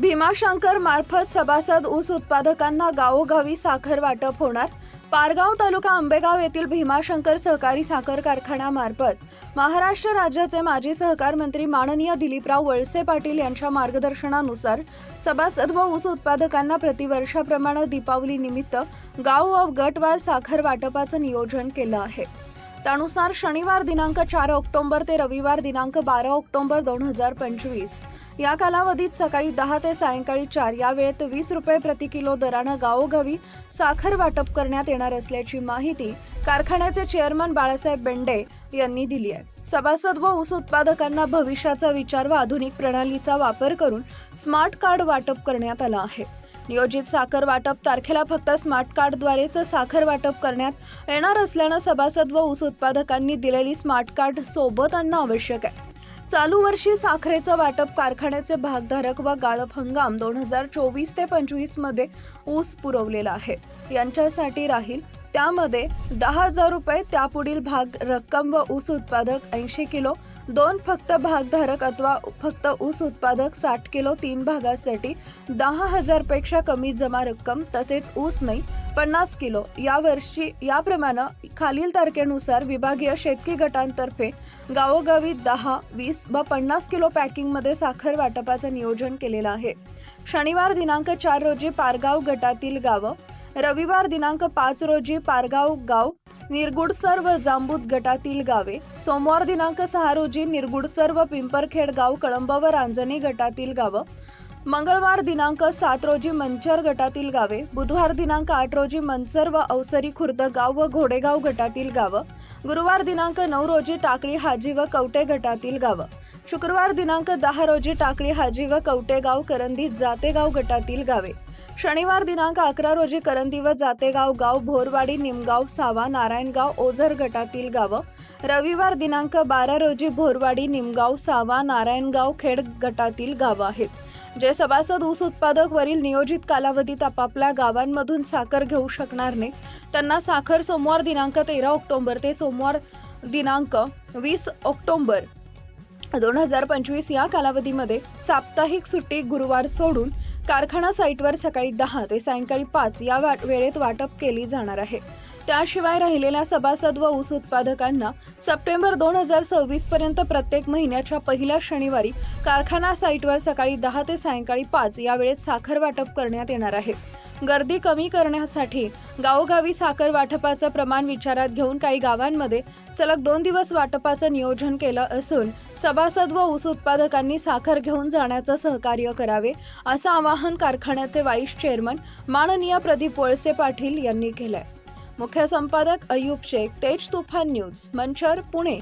भीमाशंकर मार्फत सभासद ऊस उत्पादकांना गावोगावी साखर वाटप होणार. पारगाव तालुका आंबेगाव येथील भीमाशंकर सहकारी साखर कारखान्यामार्फत महाराष्ट्र राज्याचे माजी सहकार मंत्री माननीय दिलीपराव वळसे पाटील यांच्या मार्गदर्शनानुसार सभासद व ऊस उत्पादकांना प्रतिवर्षाप्रमाणे दीपावली निमित्त गाव व गटवार साखर वाटपाचं नियोजन केलं आहे. त्यानुसार शनिवार दिनांक चार ऑक्टोबर ते रविवार दिनांक बारा ऑक्टोबर दोन हजार पंचवीस. या कालावधीत सकाळी दहा ते सायंकाळी चार या वेळेत वीस रुपये प्रति किलो दरानं गावोगावी साखर वाटप करण्यात येणार असल्याची माहिती कारखान्याचे चेअरमन बाळासाहेब बेंडे यांनी दिली आहे. सभासद व ऊस उत्पादकांना भविष्याचा विचार व आधुनिक प्रणालीचा वापर करून स्मार्ट कार्ड वाटप करण्यात आलं आहे. नियोजित साखर वाटप तारखेला फक्त स्मार्ट कार्डद्वारेच साखर वाटप करण्यात येणार असल्यानं सभासद व ऊस उत्पादकांनी दिलेली स्मार्ट कार्ड सोबत आणणं आवश्यक आहे. चालू वर्षी साखरेचं वाटप कारखान्याचे भागधारक व गाळप हंगाम दोन हजार चोवीस ते पंचवीसमध्ये ऊस पुरवलेला आहे. यांच्यासाठी राहील त्यामध्ये दहा हजार रुपये त्यापुढील भाग रक्कम व ऊस उत्पादक ऐंशी किलो दोन फक्त भागधारक अथवा फक्त ऊस उत्पादक साठ किलो तीन भागासाठी दहा हजारपेक्षा कमी जमा रक्कम तसेच ऊस नाही पन्नास किलो. यावर्षी याप्रमाणे खालील तारखेनुसार विभागीय शेतकी गटांतर्फे गावोगावी दहा वीस व पन्नास किलो पॅकिंगमध्ये साखर वाटपाचं नियोजन केलेलं आहे. शनिवार दिनांक चार रोजी पारगाव गटातील गावं रविवार दिनांक पाच रोजी पारगाव गाव निरगुडसर व जांबूत गटातील गावे. सोमवार दिनांक सहा रोजी निरगुडसर व पिंपरखेड गाव कळंब व रांजणी गटातील गावं. मंगळवार दिनांक सात रोजी मंचर गटातील गावे. बुधवार दिनांक आठ रोजी मनसर व अवसरी खुर्द गाव व घोडेगाव गटातील गावं. गुरुवार दिनांक नऊ रोजी टाकळी हाजी व कवटे गटातील गावं. शुक्रवार दिनांक दहा रोजी टाकळी हाजी व कवटेगाव करंदी जातेगाव गटातील गावे. शनिवार दिनांक अकरा रोजी करंदी व जातेगाव गाव भोरवाडी निमगाव सावा नारायणगाव ओझर गटातील गावं. रविवार दिनांक बारा रोजी भोरवाडी निमगाव सावा नारायणगाव खेड गटातील गावं आहेत. जे सभासद ऊस उत्पादक वरील नियोजित कालावधीत आपापल्या गावांमधून साखर घेऊ शकणार नाही त्यांना साखर सोमवार दिनांक तेरा ऑक्टोबर ते सोमवार दिनांक वीस ऑक्टोबर दोन हजार पंचवीस या कालावधीमध्ये साप्ताहिक सुट्टी गुरुवार सोडून कारखाना साईटवर सकाळी दहा ते सायंकाळी पाच या वाट वेळेत वाटप केली जाणार आहे. त्याशिवाय राहिलेल्या सभासद व ऊस उत्पादकांना सप्टेंबर दोन हजार सव्वीस पर्यंत प्रत्येक महिन्याच्या पहिल्या शनिवारी कारखाना साईटवर सकाळी दहा ते सायंकाळी पाच या वेळेत साखर वाटप करण्यात येणार आहे. गर्दी कमी करण्यासाठी गावोगावी साखर वाटपाचं प्रमाण विचारात घेऊन काही गावांमध्ये सलग दोन दिवस वाटपाचं नियोजन केलं असून सभासद व ऊस उत्पादकांनी साखर घेऊन जाण्याचं सहकार्य करावे असं आवाहन कारखान्याचे वाईस चेअरमन माननीय प्रदीप वळसे पाटील यांनी केलंय. मुख्य संपादक अयूब शेख तेज तुफान न्यूज मंचर पुणे.